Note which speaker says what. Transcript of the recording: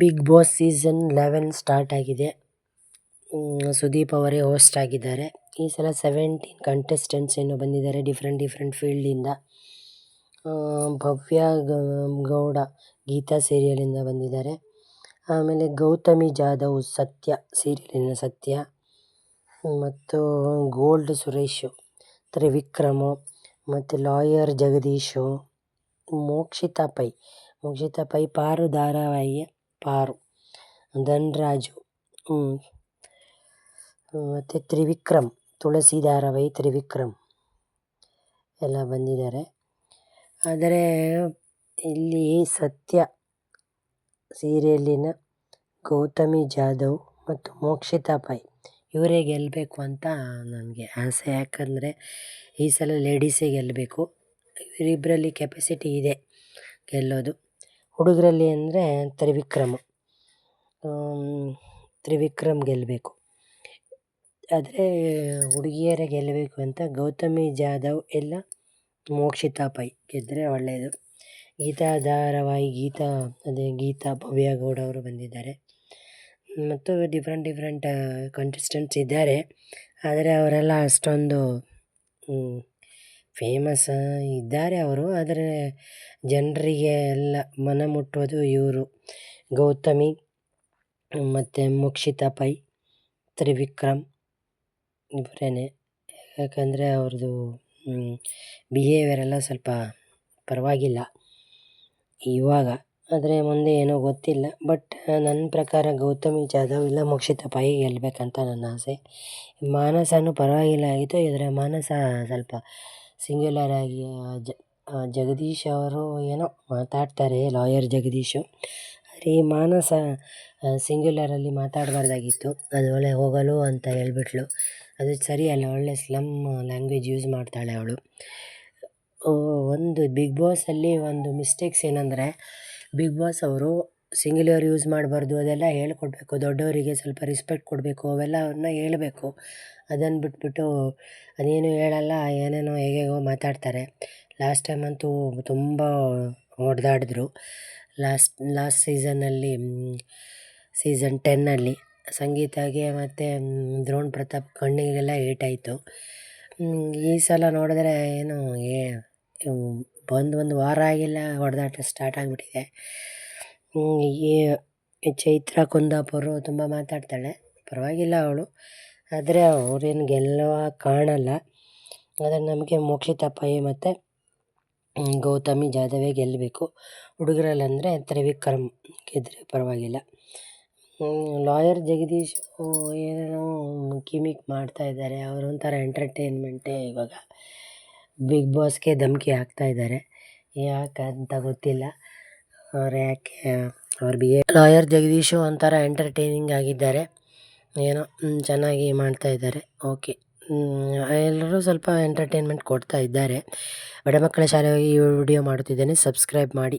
Speaker 1: Big Boss season eleven start ಆಗಿದೆ. ಸುದೀಪ್ ಅವರೇ host ಆಗಿದ್ದಾರೆ. ಈ ಸಲ ಸೆವೆಂಟೀನ್ ಕಂಟೆಸ್ಟೆಂಟ್ಸ್ ಏನೋ ಬಂದಿದ್ದಾರೆ ಡಿಫ್ರೆಂಟ್ ಡಿಫ್ರೆಂಟ್ ಫೀಲ್ಡಿಂದ ಭವ್ಯ ಗೌಡ ಗೀತಾ ಸೀರಿಯಲಿಂದ ಬಂದಿದ್ದಾರೆ. ಆಮೇಲೆ ಗೌತಮಿ ಜಾಧವ್ ಸತ್ಯ ಸೀರಿಯಲಿನ ಸತ್ಯ. ಮತ್ತು ಗೋಲ್ಡ್ ಸುರೇಶು, ತ್ರಿವಿಕ್ರಮು, ಮತ್ತು ಲಾಯರ್ ಜಗದೀಶು, ಮೋಕ್ಷಿತಾ ಪೈ. ಮೋಕ್ಷಿತಾ ಪೈ ಪಾರು ಧಾರಾವಾಹಿಯ ಪಾರು. ಧನ್ರಾಜು ಮತ್ತು ತ್ರಿವಿಕ್ರಮ್ ತುಳಸಿ ಧಾರಾವಾಹಿ ತ್ರಿವಿಕ್ರಮ್ ಎಲ್ಲ ಬಂದಿದ್ದಾರೆ. ಆದರೆ ಇಲ್ಲಿ ಸತ್ಯ ಸೀರಿಯಲ್ಲಿನ ಗೌತಮಿ ಜಾಧವ್ ಮತ್ತು ಮೋಕ್ಷಿತಾ ಪೈ ಇವರೇ ಗೆಲ್ಲಬೇಕು ಅಂತ ನನಗೆ ಆಸೆ. ಯಾಕಂದರೆ ಈ ಸಲ ಲೇಡೀಸೇ ಗೆಲ್ಲಬೇಕು ಇವರಿಬ್ಬರಲ್ಲಿ ಕೆಪಾಸಿಟಿ ಇದೆ ಗೆಲ್ಲೋದು. ಹುಡುಗರಲ್ಲಿ ಅಂದರೆ ತ್ರಿವಿಕ್ರಮ್. ತ್ರಿವಿಕ್ರಮ್ ಗೆಲ್ಲಬೇಕು ಆದರೆ ಹುಡುಗಿಯರೇ ಗೆಲ್ಲಬೇಕು ಅಂತ ಗೌತಮಿ ಜಾಧವ್ ಇಲ್ಲ ಮೋಕ್ಷಿತಾ ಪೈ ಗೆದ್ದರೆ ಒಳ್ಳೆಯದು ಗೀತಾ ಧಾರಾವಾಹಿ, ಗೀತಾ, ಅದೇ ಗೀತಾ ಭವ್ಯ ಗೌಡ ಅವರು ಬಂದಿದ್ದಾರೆ. ಮತ್ತು ಡಿಫ್ರೆಂಟ್ ಡಿಫ್ರೆಂಟ್ ಕಂಟೆಸ್ಟೆಂಟ್ಸ್ ಇದ್ದಾರೆ. ಆದರೆ ಅವರೆಲ್ಲ ಅಷ್ಟೊಂದು ಫೇಮಸ್ ಇದ್ದಾರೆ ಅವರು, ಆದರೆ ಜನರಿಗೆ ಎಲ್ಲ ಮನ ಮುಟ್ಟೋದು ಇವರು. ಗೌತಮಿ, ಮತ್ತು ಮೋಕ್ಷಿತಾ ಪೈ, ತ್ರಿವಿಕ್ರಮ್ ಇವರೇ ಯಾಕಂದರೆ ಅವ್ರದ್ದು ಬಿಹೇವಿಯರ್ ಎಲ್ಲ ಸ್ವಲ್ಪ ಪರವಾಗಿಲ್ಲ ಇವಾಗ. ಆದರೆ ಮುಂದೆ ಏನೋ ಗೊತ್ತಿಲ್ಲ. ಬಟ್ ನನ್ನ ಪ್ರಕಾರ ಗೌತಮಿ ಜಾಧವ್ ಇಲ್ಲ ಮೋಕ್ಷಿತಾ ಪೈ ಗೆಲ್ಲಬೇಕಂತ ನನ್ನ ಆಸೆ. ಮಾನಸನೂ ಪರವಾಗಿಲ್ಲ ಆಯಿತು ಇದರ ಮಾನಸ ಸ್ವಲ್ಪ ಸಿಂಗ್ಯುಲರ್ ಆಗಿ ಜಗದೀಶ್ ಅವರು ಏನೋ ಮಾತಾಡ್ತಾರೆ ಲಾಯರ್ ಜಗದೀಶು. ಆದರೆ ಈ ಮಾನಸ ಸಿಂಗ್ಯುಲರಲ್ಲಿ ಮಾತಾಡಬಾರ್ದಾಗಿತ್ತು. ಅದು ಒಳ್ಳೆ ಹೋಗಲು ಅಂತ ಹೇಳ್ಬಿಟ್ಳು ಅದು ಸರಿಯಲ್ಲ, ಒಳ್ಳೆ ಸ್ಲಮ್ ಲ್ಯಾಂಗ್ವೇಜ್ ಯೂಸ್ ಮಾಡ್ತಾಳೆ ಅವಳು. ಒಂದು ಬಿಗ್ ಬಾಸಲ್ಲಿ ಒಂದು ಮಿಸ್ಟೇಕ್ಸ್ ಏನಂದರೆ ಬಿಗ್ ಬಾಸ್ ಅವರು ಸಿಂಗ್ಯುಲರ್ ಯೂಸ್ ಮಾಡಬಾರ್ದು, ಅದೆಲ್ಲ ಹೇಳ್ಕೊಡ್ಬೇಕು. ದೊಡ್ಡವರಿಗೆ ಸ್ವಲ್ಪ ರೆಸ್ಪೆಕ್ಟ್ ಕೊಡಬೇಕು, ಅವೆಲ್ಲವನ್ನ ಹೇಳಬೇಕು. ಅದನ್ನು ಬಿಟ್ಬಿಟ್ಟು ಅದೇನು ಹೇಳಲ್ಲ, ಏನೇನೋ ಹೇಗೇಗೋ ಮಾತಾಡ್ತಾರೆ. ಲಾಸ್ಟ್ ಟೈಮ್ ಅಂತೂ ತುಂಬ ಹೊಡೆದಾಡಿದ್ರು. ಲಾಸ್ಟ್ ಲಾಸ್ಟ್ ಸೀಸನ್ನಲ್ಲಿ ಸೀಸನ್ ಟೆನ್ನಲ್ಲಿ ಸಂಗೀತಾಗೆ ಮತ್ತು ದ್ರೋಣ್ ಪ್ರತಾಪ್ ಕಣ್ಣಿಗೆಲ್ಲ ಏಟಾಯಿತು ಈ ಸಲ ನೋಡಿದ್ರೆ ಏನು, ಏ ಬಂದು ಒಂದು ವಾರ ಆಗಿಲ್ಲ, ಹೊಡೆದಾಟ ಸ್ಟಾರ್ಟ್ ಆಗಿಬಿಟ್ಟಿದೆ. ಈ ಚೈತ್ರ ಕುಂದಾಪುರ ತುಂಬ ಮಾತಾಡ್ತಾಳೆ. ಪರವಾಗಿಲ್ಲ ಅವಳು. ಆದರೆ ಅವ್ರೇನು ಗೆಲ್ಲುವ ಕಾಣಲ್ಲ. ಆದರೆ ನಮಗೆ ಮೋಕ್ಷಿತಾ ಪೈ ಮತ್ತು ಗೌತಮಿ ಜಾಧವೇ ಗೆಲ್ಲಬೇಕು ಹುಡುಗರಲ್ಲಂದರೆ ತ್ರಿವಿಕ್ರಮ್ ಗೆದ್ದರೆ ಪರವಾಗಿಲ್ಲ. ಲಾಯರ್ ಜಗದೀಶ್ ಏನೇನೋ ಕಿಮಿಕ್ ಮಾಡ್ತಾ ಇದ್ದಾರೆ. ಅವರು ಒಂಥರ ಎಂಟರ್ಟೈನ್ಮೆಂಟೇ ಇವಾಗ ಬಿಗ್ ಬಾಸ್ಗೆ ಧಮಕಿ ಹಾಕ್ತಾ ಇದ್ದಾರೆ. ಯಾಕೆ ಅಂತ ಗೊತ್ತಿಲ್ಲ. ಅವ್ರು ಯಾಕೆ, ಅವ್ರು ಬಿ ಎ ಲಾಯರ್ ಜಗದೀಶು ಒಂಥರ ಎಂಟರ್ಟೈನಿಂಗ್ ಆಗಿದ್ದಾರೆ. ಏನೋ ಚೆನ್ನಾಗಿ ಮಾಡ್ತಾ ಇದ್ದಾರೆ. ಓಕೆ ಎಲ್ಲರೂ ಸ್ವಲ್ಪ ಎಂಟರ್ಟೈನ್ಮೆಂಟ್ ಕೊಡ್ತಾ ಇದ್ದಾರೆ. ಬಡ ಮಕ್ಕಳ ಶಾಲೆಗಾಗಿ ಈ ವಿಡಿಯೋ ಮಾಡುತ್ತಿದ್ದೇನೆ. ಸಬ್ಸ್ಕ್ರೈಬ್ ಮಾಡಿ.